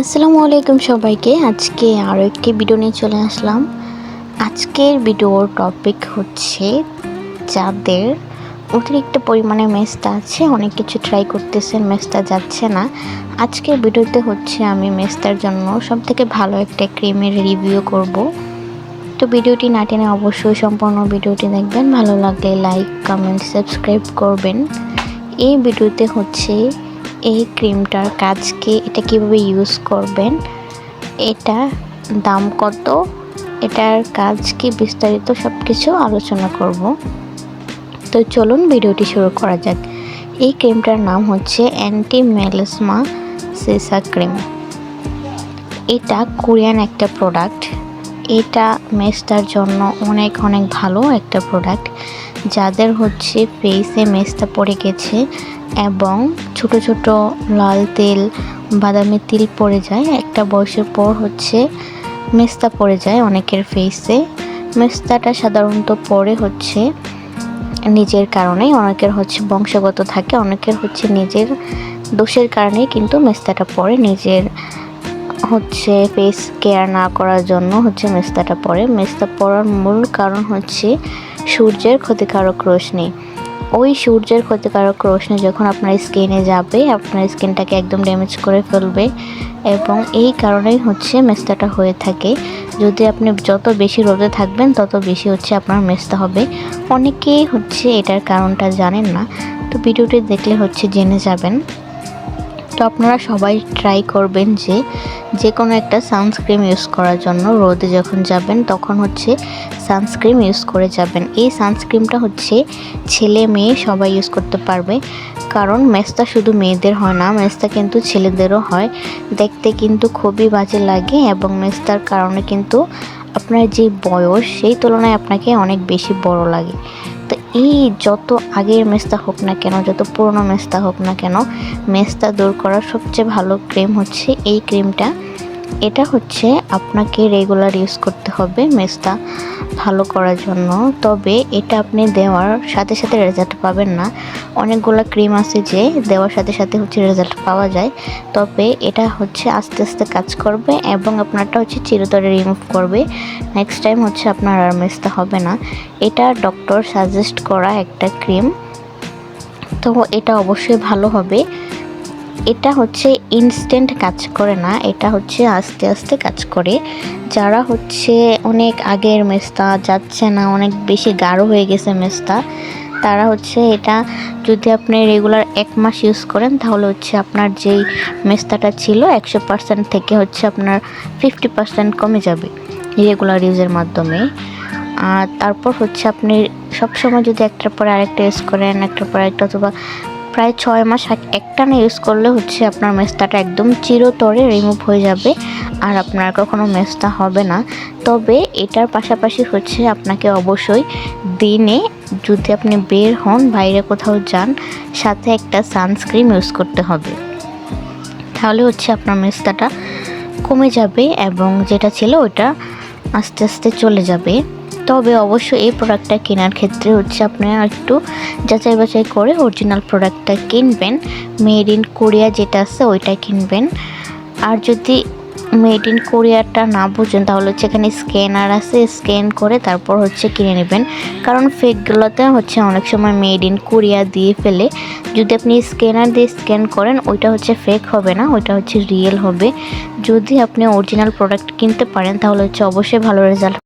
আসসালামু আলাইকুম সবাইকে। আজকে আরও একটি ভিডিও নিয়ে চলে আসলাম। আজকের ভিডিওর টপিক হচ্ছে যাদের অতিরিক্ত পরিমাণে মেস্তা আছে, অনেক কিছু ট্রাই করতেছেন, মেস্তা যাচ্ছে না। আজকের ভিডিওতে হচ্ছে আমি মেস্তার জন্য সব থেকে ভালো একটা ক্রিমের রিভিউ করব। তো ভিডিওটি না টেনে অবশ্যই সম্পূর্ণ ভিডিওটি দেখবেন। ভালো লাগলে লাইক কমেন্ট সাবস্ক্রাইব করবেন। এই ভিডিওতে হচ্ছে এই ক্রিমটার কাজ কি এটা কীভাবে ইউজ করবেন, এটা দাম কত, এটার কাজ কি বিস্তারিত সব কিছু আলোচনা করব। তো চলুন ভিডিওটি শুরু করা যাক। এই ক্রিমটার নাম হচ্ছে অ্যান্টি মেলাসমা সেসা ক্রিম এটা কোরিয়ান একটা প্রোডাক্ট এটা মেস্তার জন্য অনেক অনেক ভালো একটা প্রোডাক্ট যাদের হচ্ছে ফেসে মেস্তা পড়ে গেছে এবং ছোট ছোট লাল তেল, বাদামি তিল পড়ে যায়, একটা বয়সের পর হচ্ছে মেস্তা পড়ে যায় অনেকের ফেসে মেস্তাটা সাধারণত পরে হচ্ছে নিজের কারণে অনেকের হচ্ছে বংশগত থাকে, অনেকের হচ্ছে নিজের দোষের কারণেই কিন্তু মেস্তাটা পড়ে নিজের হচ্ছে ফেস কেয়ার না করার জন্য হচ্ছে মেস্তাটা পড়ে মেস্তা পড়ার মূল কারণ হচ্ছে সূর্যের ক্ষতিকারক রশ্মি। ওই সূর্যের ক্ষতিকারক রশ্মি যখন আপনার স্কিনে যাবে, আপনার স্কিনটাকে একদম ড্যামেজ করে ফেলবে এবং এই কারণেই হচ্ছে মেস্তাটা হয়ে থাকে। যদি আপনি যত বেশি রোদে থাকবেন, তত বেশি হচ্ছে আপনার মেস্তা হবে। অনেকেই হচ্ছে এটার কারণটা জানেন না। তো ভিডিওটি দেখলে হচ্ছে জেনে যাবেন। তো আপনারা সবাই ট্রাই করবেন যে যে কোনো একটা সানস্ক্রিম ইউজ করার জন্য রোদে যখন যাবেন, তখন হচ্ছে সানস্ক্রিম ইউজ করে যাবেন। এই সানস্ক্রিমটা হচ্ছে ছেলে মেয়ে সবাই ইউজ করতে পারবে। কারণ মেস্তা শুধু মেয়েদের হয় না মেস্তা কিন্তু ছেলেদেরও হয়। দেখতে কিন্তু খুবই বাজে লাগে এবং মেস্তার কারণে কিন্তু আপনার যে বয়স, সেই তুলনায় আপনাকে অনেক বেশি বড় লাগে। এই যত আগের মেস্তা হোক না কেন, যত পুরনো মেস্তা হোক না কেন মেস্তা দূর করার সবচেয়ে ভালো ক্রিম হচ্ছে এই ক্রিমটা এটা হচ্ছে আপনাকে রেগুলার ইউজ করতে হবে মেস্তা ভালো করার জন্য। তবে এটা আপনি দেওয়ার সাথে সাথে রেজাল্ট পাবেন না। অনেকগুলো ক্রিম আছে যে দেওয়ার সাথে সাথে হচ্ছে রেজাল্ট পাওয়া যায়। তবে এটা হচ্ছে আস্তে আস্তে কাজ করবে এবং আপনারটা হচ্ছে চিরতরে রিমুভ করবে। নেক্সট টাইম হচ্ছে আপনার আর মেস্তা হবে না। এটা ডক্টর সাজেস্ট করা একটা ক্রিম তো এটা অবশ্যই ভালো হবে। এটা হচ্ছে ইনস্ট্যান্ট কাজ করে না, এটা হচ্ছে আস্তে আস্তে কাজ করে। যারা হচ্ছে অনেক আগের মেস্তা, যাচ্ছে না, অনেক বেশি গাঢ় হয়ে গেছে মেস্তা, তারা হচ্ছে এটা যদি আপনি রেগুলার এক মাস ইউজ করেন, তাহলে হচ্ছে আপনার যেই মেস্তাটা ছিল, একশো পার্সেন্ট থেকে হচ্ছে আপনার ফিফটি পার্সেন্ট কমে যাবে রেগুলার ইউজের মাধ্যমে। আর তারপর হচ্ছে আপনি সবসময় যদি একটার পরে আরেকটা ইউজ করেন, একটার পর আরেকটা, অথবা প্রায় ছয় মাস একটা না ইউজ করলে হচ্ছে আপনার মেস্তাটা একদম চিরতরে রিমুভ হয়ে যাবে আর আপনার কখনো মেস্তা হবে না। তবে এটার পাশাপাশি হচ্ছে আপনাকে অবশ্যই দিনে যদি আপনি বের হন, বাইরে কোথাও যান, সাথে একটা সানস্ক্রিন ইউজ করতে হবে। তাহলে হচ্ছে আপনার মেস্তাটা কমে যাবে এবং যেটা ছিল ওটা আস্তে আস্তে চলে যাবে। তবে অবশ্যই এই প্রোডাক্টটা কেনার ক্ষেত্রে হচ্ছে আপনারা একটু যাচাই বাছাই করে অরিজিনাল প্রোডাক্টটা কিনবেন। মেড ইন কোরিয়া যেটা আছে ওইটা কিনবেন। আর যদি মেড ইন কোরিয়াটা না বুঝেন, তাহলে হচ্ছে এখানে স্ক্যানার আছে স্ক্যান করে তারপর হচ্ছে কিনে নেবেন। কারণ ফেকগুলোতে হচ্ছে অনেক সময় মেড ইন কোরিয়া দিয়ে ফেলে। যদি আপনি স্ক্যানার দিয়ে স্ক্যান করেন, ওইটা হচ্ছে ফেক হবে না, ওইটা হচ্ছে রিয়েল হবে। যদি আপনি অরিজিনাল প্রোডাক্ট কিনতে পারেন, তাহলে হচ্ছে অবশ্যই ভালো রেজাল্ট